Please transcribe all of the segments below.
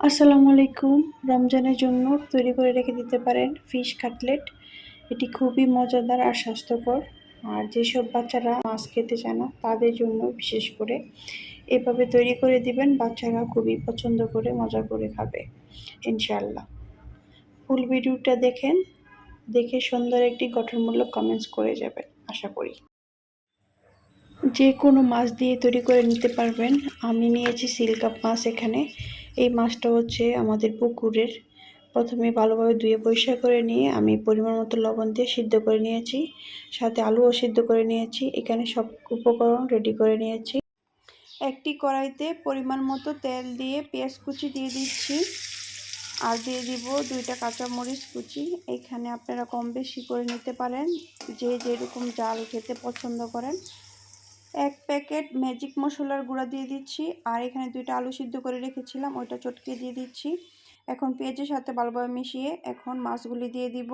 আসসালামু আলাইকুম। রমজানের জন্য তৈরি করে রেখে দিতে পারেন ফিশ কাটলেট। এটি খুবই মজাদার আর স্বাস্থ্যকর। আর যেসব বাচ্চারা মাছ খেতে চায় না, তাদের জন্য বিশেষ করে এভাবে তৈরি করে দিবেন, বাচ্চারা খুবই পছন্দ করে, মজা করে খাবে, ইনশাআল্লাহ। ফুল ভিডিওটা দেখেন, দেখে সুন্দর একটি গঠনমূলক কমেন্টস করে যাবেন, আশা করি। যে কোনো মাছ দিয়ে তৈরি করে নিতে পারবেন। আমি নিয়েছি সিলকাপ মাছ এখানে। এই মাছটা হচ্ছে আমাদের পুকুরের। প্রথমে ভালোভাবে ধুয়ে পরিষ্কার করে নিয়ে আমি পরিমাণ মতো লবণ দিয়ে সিদ্ধ করে নিয়েছি। সাথে আলুও সিদ্ধ করে নিয়েছি। এখানে সব উপকরণ রেডি করে নিয়েছি। একটি কড়াইতে পরিমাণ মতো তেল দিয়ে পেঁয়াজ কুচি দিয়ে দিচ্ছি। আর দিয়ে দিব দুইটা কাঁচামরিচ কুচি। এখানে আপনারা কম বেশি করে নিতে পারেন। যে যেরকম জাল খেতে পছন্দ করেন এক প্যাকেট ম্যাজিক মশলার গুঁড়া দিয়ে দিচ্ছি, আর এখানে দুইটা আলু সিদ্ধ করে রেখেছিলাম, ওইটা চটকে দিয়ে দিচ্ছি। এখন পেঁয়াজের সাথে ভালোভাবে মিশিয়ে এখন মাছগুলি দিয়ে দিব।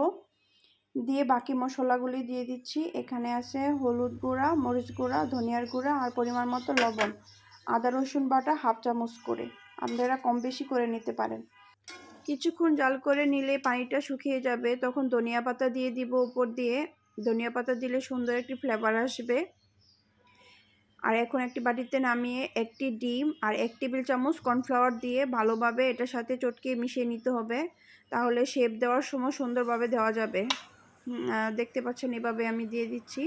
দিয়ে বাকি মশলাগুলি দিয়ে দিচ্ছি। এখানে আছে হলুদ গুঁড়া, মরিচ গুঁড়া, ধনিয়ার গুঁড়া, আর পরিমাণ মতো লবণ। আদা, রসুন বাটা হাফ চামচ করে। আপনারা কম বেশি করে নিতে পারেন। কিছুক্ষণ জাল করে নিলে পানিটা শুকিয়ে যাবে। তখন ধনিয়া পাতা দিয়ে দিব উপর দিয়ে। ধনিয়া পাতা দিলে সুন্দর একটি ফ্লেভার আসবে। আর এখন একটি বাটিতে নামিয়ে একটি ডিম আর এক টেবিল চামচ কর্নফ্লাওয়ার দিয়ে ভালোভাবে এটার সাথে চটকে মিশিয়ে নিতে হবে। তাহলে শেপ দেওয়ার সময় সুন্দরভাবে দেওয়া যাবে। দেখতে পাচ্ছেন এভাবে আমি দিয়ে দিচ্ছি।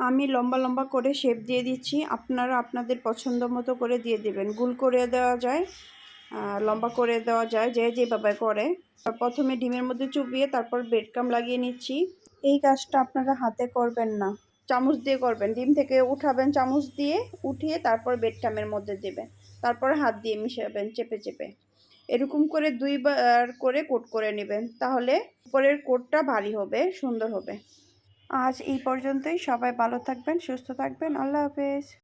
আমি লম্বা লম্বা করে শেপ দিয়ে দিচ্ছি। আপনারা আপনাদের পছন্দ মতো করে দিয়ে দেবেন। গুল করে দেওয়া যায় লম্বা করে দেওয়া যায়, যে যেভাবে করে। প্রথমে ডিমের মধ্যে চুবিয়ে তারপর বেডকাম লাগিয়ে নিচ্ছি। এই কাজটা আপনারা হাতে করবেন না। চামচ দিয়ে করবেন। ডিম থেকে উঠাবেন চামচ দিয়ে, উঠিয়ে তারপর বেডটামের মধ্যে দেবেন। তারপর হাত দিয়ে মিশাবেন চেপে চেপে। এরকম করে দুইবার করে কোট করে নেবেন, তাহলে উপরের কোটটা ভারী হবে, সুন্দর হবে। আজ এই পর্যন্তই। সবাই ভালো থাকবেন, সুস্থ থাকবেন। আল্লাহ হাফেজ।